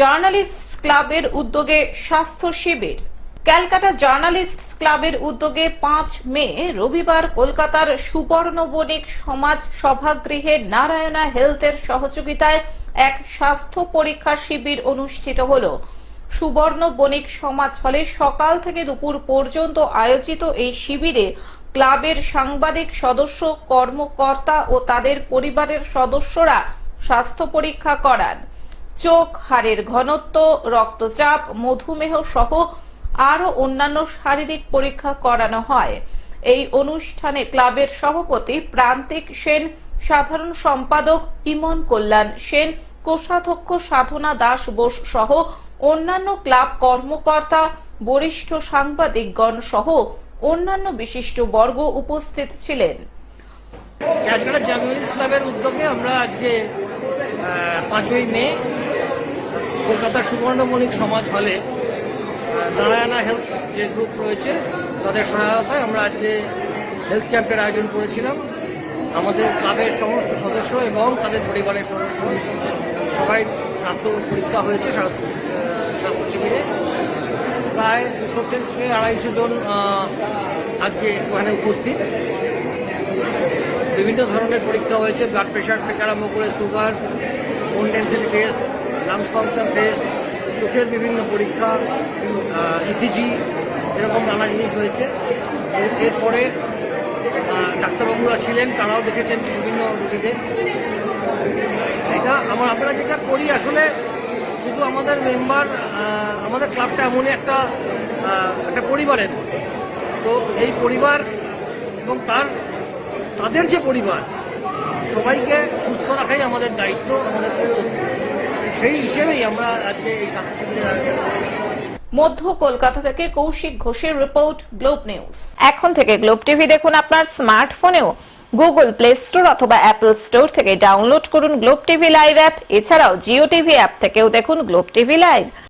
Journalist ক্লাবের উদ্যোগে স্বাস্থ্য শিবির। ক্যালকাটা জার্নালিস্ট ক্লাবের উদ্যোগে পাঁচ মে, রবিবার কলকাতার সুবর্ণ বণিক সমাজ সভাগৃহে নারায়ণা হেলথের সহযোগিতায় এক স্বাস্থ্য পরীক্ষা শিবির অনুষ্ঠিত হল। সুবর্ণ বণিক সমাজ হলে সকাল থেকে দুপুর পর্যন্ত আয়োজিত এই শিবিরে ক্লাবের সাংবাদিক সদস্য, কর্মকর্তা ও তাদের পরিবারের সদস্যরা স্বাস্থ্য পরীক্ষা করান। চোখ, হাড়ের ঘনত্ব, রক্তচাপ, মধুমেহ সহ আরও অন্যান্য শারীরিক পরীক্ষা করানো হয়। এই অনুষ্ঠানে ক্লাবের সভাপতি প্রান্তিক সেন, সাধারণ সম্পাদক ইমন কল্যাণ সেন, কোষাধ্যক্ষ সাধনা দাস বোস সহ অন্যান্য ক্লাব কর্মকর্তা, বরিষ্ঠ সাংবাদিকগণ সহ অন্যান্য বিশিষ্ট বর্গ উপস্থিত ছিলেন। ক্যালকাটা জার্নালিস্ট ক্লাবের উদ্যোগে আমরা আজকে পাঁচই মে কলকাতা সুবর্ণমণিক সমাজ হলে নারায়ণা হেলথ যে গ্রুপ রয়েছে, তাদের সহায়তায় আমরা আজকে হেলথ ক্যাম্পের আয়োজন করেছিলাম। আমাদের ক্লাবের সমস্ত সদস্য এবং তাদের পরিবারের সদস্য সবাই স্বাস্থ্য পরীক্ষা হয়েছে, স্বাস্থ্য স্বাস্থ্য শিবিরে। প্রায় দুশো থেকে আড়াইশো জন আজকে ওখানে উপস্থিত। বিভিন্ন ধরনের পরীক্ষা হয়েছে ব্লাড প্রেশার থেকে আরম্ভ করে sugar bone density test lungs function test চোখের বিভিন্ন পরীক্ষা ইসিজি এরকম নানা জিনিস হয়েছে। এর- এরপরে ডাক্তারবাবুরা ছিলেন, তারাও দেখেছেন বিভিন্ন রোগীদের এটা আমার আমরা যেটা করি আসলে, শুধু আমাদের মেম্বার আমাদের ক্লাবটা এমনই একটা একটা পরিবারের। তো এই পরিবার এবং তার তাদের যে পরিবার, সবাইকে সুস্থ রাখাই আমাদের দায়িত্ব, আমাদের সেই হিসেবেই আমরা আজকে এই স্বাস্থ্য শিবিরের আয়োজন মধ্য কলকাতা থেকে কৌশিক ঘোষের রিপোর্ট গ্লোব নিউজ। এখন থেকে গ্লোব টিভি দেখুন আপনার স্মার্টফোনেও। গুগল প্লে স্টোর অথবা অ্যাপল স্টোর থেকে ডাউনলোড করুন গ্লোব টিভি লাইভ অ্যাপ। এছাড়াও জিও টিভি অ্যাপ থেকেও দেখুন গ্লোব টিভি লাইভ।